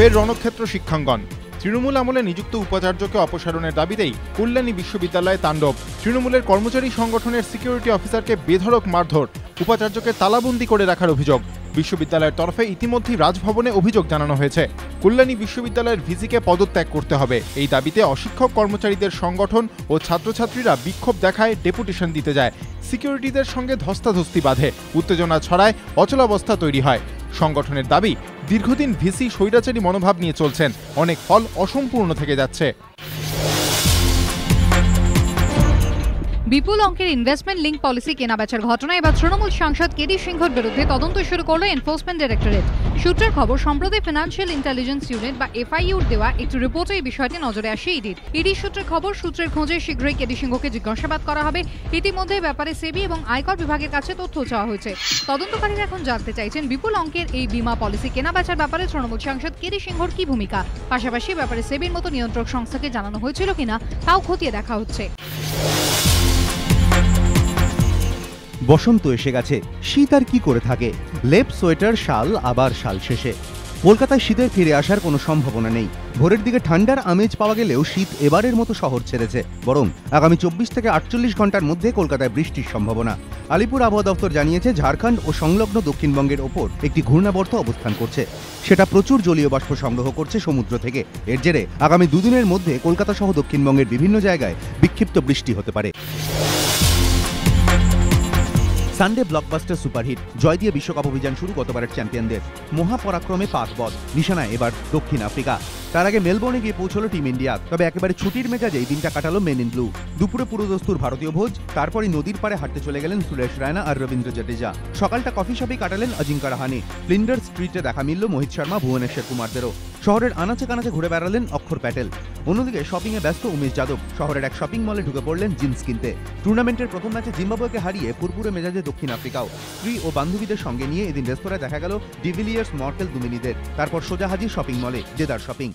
ফের রণক্ষেত্র শিক্ষাঙ্গন। তৃণমূল আমলে নিযুক্ত উপাচার্যকে অপসারণের দাবিতেই কল্যাণী বিশ্ববিদ্যালয়ে তাণ্ডব। তৃণমূলের কর্মচারী সংগঠনের সিকিউরিটি অফিসারকে বেধড়ক মারধর, উপাচার্যকে তালাবন্দি করে রাখার অভিযোগ। বিশ্ববিদ্যালয়ের তরফে ইতিমধ্যেই রাজভবনে অভিযোগ জানানো হয়েছে। কল্যাণী বিশ্ববিদ্যালয়ের ভিসিকে পদত্যাগ করতে হবে। এই দাবিতে অশিক্ষক কর্মচারীদের সংগঠন ও ছাত্রছাত্রীরা বিক্ষোভ দেখায়, ডেপুটেশন দিতে যায়। সিকিউরিটিদের সঙ্গে ধস্তাধস্তি বাঁধে। উত্তেজনা ছড়ায়, অচলাবস্থা তৈরি হয়। সংগঠনের দাবি দীর্ঘদিন ভিসি স্বৈরাচারী মনোভাব নিয়ে চলছেন। অনেক ফল অসম্পূর্ণ থেকে যাচ্ছে। বিপুল অঙ্কের ইনভেস্টমেন্ট লিঙ্ক পলিসি কেনাবেচার ঘটনায় এবার তৃণমূল সাংসদ কেডি সিংহর বিরুদ্ধে তদন্ত শুরু করল এনফোর্সমেন্ট ডিরেক্টরেট সূত্রের খবর, সম্প্রতি ফিনান্সিয়াল ইন্টেলিজেন্স ইউনিট বা এফআইইউর দেওয়া একটি রিপোর্টে এই বিষয়টি নজরে আসে ইডির। ইডি সূত্রের খবর, সূত্রের খোঁজে শীঘ্রই কেডি সিংহকে জিজ্ঞাসাবাদ করা হবে। ইতিমধ্যে ব্যাপারে সেবি এবং আয়কর বিভাগের কাছে তথ্য চাওয়া হয়েছে। তদন্তকারীরা এখন জানতে চাইছেন, বিপুল অঙ্কের এই বিমা পলিসি কেনাবেচার ব্যাপারে তৃণমূল সাংসদ কেডি সিংহর কি ভূমিকা? পাশাপাশি ব্যাপারে সেবির মতো নিয়ন্ত্রক সংস্থাকে জানানো হয়েছিল কিনা, তাও খতিয়ে দেখা হচ্ছে। বসন্ত এসে গেছে। শীত আর কি করে থাকে? লেপ, সোয়েটার, শাল, আবার শাল শেষে। কলকাতায় শীতের ফিরে আসার কোনো সম্ভাবনা নেই। ভোরের দিকে ঠান্ডার আমেজ পাওয়া গেলেও শীত এবারের মতো শহর ছেড়েছে। বরং আগামী চব্বিশ থেকে আটচল্লিশ ঘণ্টার মধ্যে কলকাতায় বৃষ্টির সম্ভাবনা। আলিপুর আবহাওয়া দপ্তর জানিয়েছে, ঝাড়খণ্ড ও সংলগ্ন দক্ষিণবঙ্গের ওপর একটি ঘূর্ণাবর্ত অবস্থান করছে। সেটা প্রচুর জলীয় বাষ্প সংগ্রহ করছে সমুদ্র থেকে। এর জেরে আগামী দুদিনের মধ্যে কলকাতা সহ দক্ষিণবঙ্গের বিভিন্ন জায়গায় বিক্ষিপ্ত বৃষ্টি হতে পারে। সানডে ব্লকবাস্টার সুপারহিট জয় দিয়ে বিশ্বকাপ অভিযান শুরু গতবারের চ্যাম্পিয়নদের। মহাপরাক্রমে পাঁচ বধ নিশানায় এবার দক্ষিণ আফ্রিকা। তার আগে মেলবোর্নে গিয়ে পৌঁছলো টিম ইন্ডিয়া। তবে একেবারে ছুটির মেজাজে এই দিনটা কাটালো মেন ইন ব্লু। দুপুরে পুরোদস্তুর ভারতীয় ভোজ, তারপরই নদীর পাড়ে হাঁটতে চলে গেলেন সুরেশ রায়না আর রবীন্দ্র জাডেজা। সকালটা কফি শপেই কাটালেন অজিঙ্কা রাহানে। ফ্লিন্ডার স্ট্রিটে দেখা মিলল মোহিত শর্মা, ভুবনেশ্বর কুমারদেরও। শহরের আনাচে কানাচে ঘুরে বেড়ালেন অক্ষর প্যাটেল। অন্যদিকে শপিং এ ব্যস্ত উমেশ যাদব। শহরের এক শপিং মলে ঢুকে পড়লেন জিন্স কিনতে। টুর্নামেন্টের প্রথম ম্যাচে জিম্বাবুয়েকে হারিয়ে পুরপুরে মেজাজে দক্ষিণ আফ্রিকাও। স্ত্রী ও বান্ধবীদের সঙ্গে নিয়ে এদিন রেস্তোরাঁয় দেখা গেল ডিভিলিয়ার্স মর্কেল দুমিনিদের। তারপর সোজা হাজির শপিং মলে জেদার শপিং